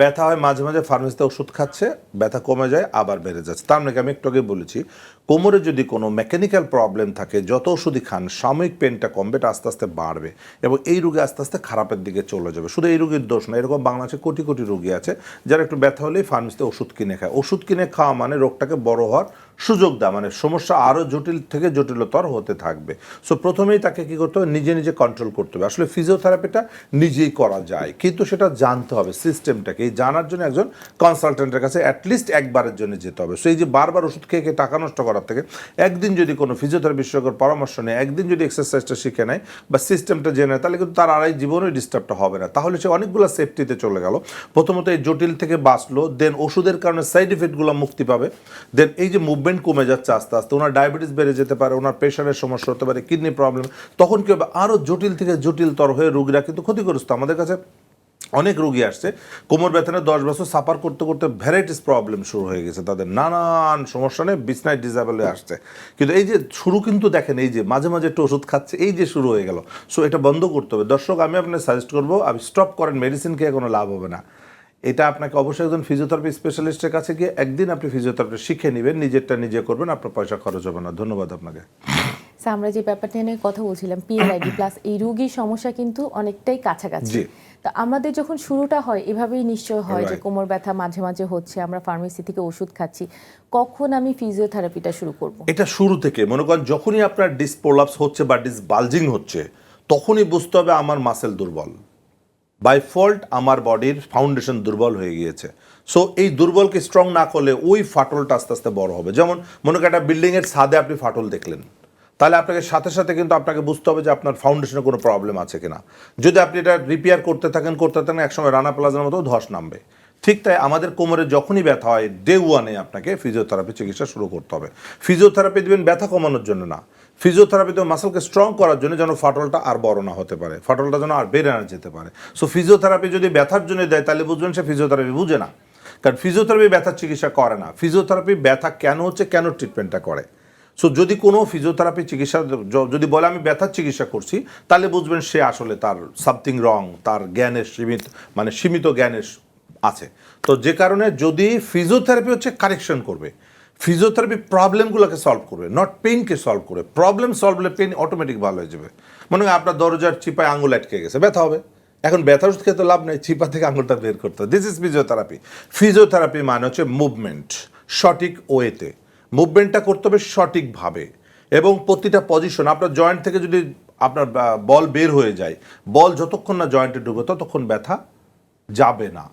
ব্যথা হয়, মাঝে মাঝে ফার্মেসিতে ওষুধ খাচ্ছে, ব্যথা কমে যায়, আবার বেড়ে যাচ্ছে। তার নাকি আমি একটু আগে বলেছি, কোমরে যদি কোনো মেকানিক্যাল প্রবলেম থাকে, যত ওষুধই খান, সাময়িক পেনটা কমবে, এটা আস্তে আস্তে বাড়বে এবং এই রোগে আস্তে আস্তে খারাপের দিকে চলে যাবে। শুধু এই রোগীর দোষ না, এরকম বাংলাদেশে কোটি কোটি রোগী আছে, যারা একটু ব্যথা হলেই ফার্মেসিতে ওষুধ কিনে খায়। ওষুধ কিনে খাওয়া মানে রোগটাকে বড় হওয়ার সুযোগ দেওয়া মানে সমস্যা আরও জটিল থেকে জটিলতর হতে থাকবে। সো প্রথমেই তাকে কী করতে হবে, নিজে নিজে কন্ট্রোল করতে হবে। আসলে ফিজিওথেরাপিটা নিজেই করা যায়, কিন্তু সেটা জানতে হবে সিস্টেমটাকে জানার জন্য একজন কনসালটেন্টের কাছে অ্যাটলিস্ট একবারের জন্য যেতে হবে। সো এই যে বারবার ওষুধ খেয়ে খেয়ে টাকা নষ্ট করার থেকে একদিন যদি কোনো ফিজিওথেরাপি বিশেষজ্ঞের পরামর্শ নেয়, একদিন যদি এক্সারসাইজটা শিখে নেয় বা সিস্টেমটা জেনে নেয়, তাহলে কিন্তু তার আর এই জীবনেই ডিস্টার্বটা হবে না। তাহলে সে অনেকগুলো সেফটিতে চলে গেল। প্রথমত এই জটিল থেকে বাঁচলো দেন ওষুধের কারণে সাইড ইফেক্টগুলো মুক্তি পাবে দেন এই যে মুভমেন্ট কমে যাচ্ছে আস্তে আস্তে, ওনার ডায়াবেটিস বেড়ে যেতে পারে, ওনার প্রেশারের সমস্যা হতে পারে কিডনি প্রবলেম তখন কি হবে? আরও জটিল থেকে জটিলতর হয়ে রোগীরা কিন্তু ক্ষতিগ্রস্ত। আমাদের কাছে অনেক রুগী আসছে। কোমর ব্যথানে দশ বছর সাফার করতে করতে ভ্যারাইটিস প্রবলেম শুরু হয়ে গেছে। তাদের নানান সমস্যা নিয়ে বিছনায় ডিজাবেলে আসছে। কিন্তু এই যে শুরু কিন্তু দেখেন, এই যে মাঝে মাঝে একটু ওষুধ খাচ্ছে, এই যে শুরু হয়ে গেল। সো এটা বন্ধ করতে হবে। দর্শক, আমি আপনাকে সাজেস্ট করব, আপনি স্টপ করেন মেডিসিন খেয়ে কোনো লাভ হবে না। এটা আপনাকে অবশ্যই একজন ফিজিওথেরাপি স্পেশালিস্টের কাছে গিয়ে একদিন আপনি ফিজিওথেরাপি শিখে নেবেন, নিজেরটা নিজে করবেন, আপনার পয়সা খরচ হবে না। ধন্যবাদ আপনাকে। আমরা যে ব্যাপারটা নিয়ে কথা বলছিলাম পিএলআইডি প্লাস এই রোগীর সমস্যা কিন্তু অনেকটাই কাছাকাছি। তো আমাদের যখন শুরুটা হয় এভাবেই নিশ্চয় হয় যে কোমর ব্যথা মাঝে মাঝে হচ্ছে আমরা ফার্মেসি থেকে ওষুধ খাচ্ছি। কখন আমি ফিজিওথেরাপিটা শুরু করব? এটা শুরু থেকে মনে করেন যখনই আপনার ডিসপোলাপস হচ্ছে বা ডিসবালজিং হচ্ছে তখনই বুঝতে হবে আমার মাসেল দুর্বল। বাই ফল্ট আমার বডির ফাউন্ডেশন দুর্বল হয়ে গিয়েছে। সো এই দুর্বলকে স্ট্রং না করলে ওই ফাটলটা আস্তে আস্তে বড় হবে। যেমন মনে করেন একটা বিল্ডিংয়ের ছাদে আপনি ফাটল দেখলেন। তাহলে আপনাকে সাথে সাথে কিন্তু আপনাকে বুঝতে হবে যে আপনার ফাউন্ডেশনে কোনো প্রবলেম আছে কিনা। যদি আপনি এটা রিপেয়ার করতে থাকেন করতে থাকেন, একসময় রানা প্লাজার মতো ধস নামবে। ঠিক তাই আমাদের কোমরে যখনই ব্যথা হয় ডে ওয়ানে আপনাকে ফিজিওথেরাপি চিকিৎসা শুরু করতে হবে। ফিজিওথেরাপি দেবেন, ব্যথা কমানোর জন্য না। ফিজিওথেরাপিতে মাসলকে স্ট্রং করার জন্য যেন ফাটলটা আর বড় না হতে পারে। ফাটলটা যেন আর বেড়ে না যেতে পারে। সো ফিজিওথেরাপি যদি ব্যথার জন্য দেয়, তাহলে বুঝবেন সে ফিজিওথেরাপি বুঝে না। কারণ ফিজিওথেরাপি ব্যথার চিকিৎসা করে না। ফিজিওথেরাপি ব্যথা কেন হচ্ছে, কেন ট্রিটমেন্টটা করে? সো যদি কোনো ফিজিওথেরাপি চিকিৎসা যদি বলে আমি ব্যথার চিকিৎসা করছি, তাহলে বুঝবেন সে আসলে তার সামথিং রং তার জ্ঞানের সীমিত মানে সীমিত জ্ঞানের আছে। তো যে কারণে যদি ফিজিওথেরাপি হচ্ছে কারেকশন করবে ফিজিওথেরাপি প্রবলেমগুলোকে সলভ করবে নট পেইনকে সলভ করবে প্রবলেম সলভ হলে পেন অটোমেটিক ভালো হয়ে যাবে। মনে হয় আপনার দরজার চিপায় আঙুল আটকে গেছে, ব্যথা হবে। এখন ব্যথা ওষুধ খেতে লাভ নেই, চিপা থেকে আঙুলটা বের করতে হবে। দিস ইজ ফিজিওথেরাপি ফিজিওথেরাপি মানে হচ্ছে মুভমেন্ট সঠিক ওয়েতে মুভমেন্টটা করতে হবে সঠিকভাবে। এবং প্রতিটা পজিশন আপনার জয়েন্ট থেকে যদি আপনার বল বের হয়ে যায় বল যতক্ষণ না জয়েন্টে ঢুকবে ততক্ষণ ব্যথা যাবে না।